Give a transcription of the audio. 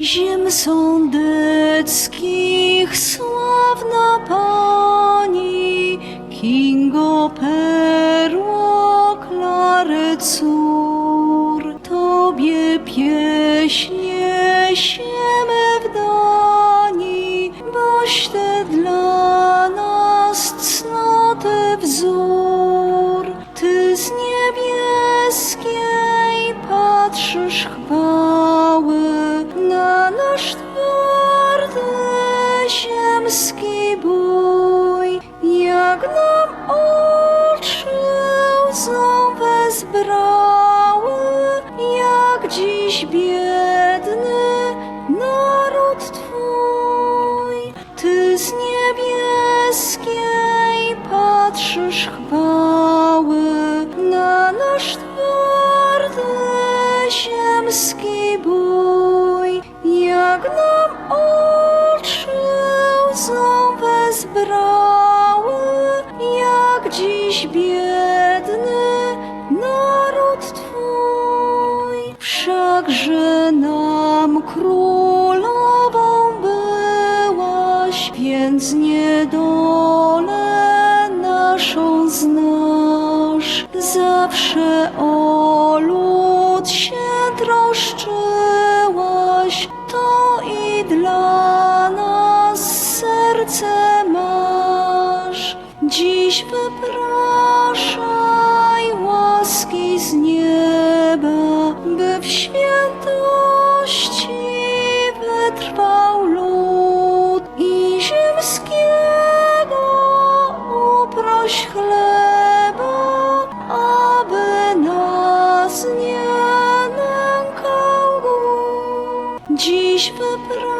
Ziem sądeckich sławna pani, Kingo perło Klary cór, Tobie pieśnie siemy w dani, boś Ty dla nas cnoty wzór. Ty z niebieskiej ziemski bój, jak nam oczy łzą wezbrały, jak dziś biedny naród Twój. Ty z niebieskiej patrzysz chwały na nasz twardy ziemski bój, jak nam oczy dziś biedny naród Twój. Wszakże nam królową byłaś, więc niedolę naszą znasz. Zawsze o lud się troszczyłaś, to i dla nas serce Dziś wypraszaj łaski z nieba, by w świętości wytrwał lud i ziemskiego uproś chleba, aby nas nie nękał gór. Dziś wypraszaj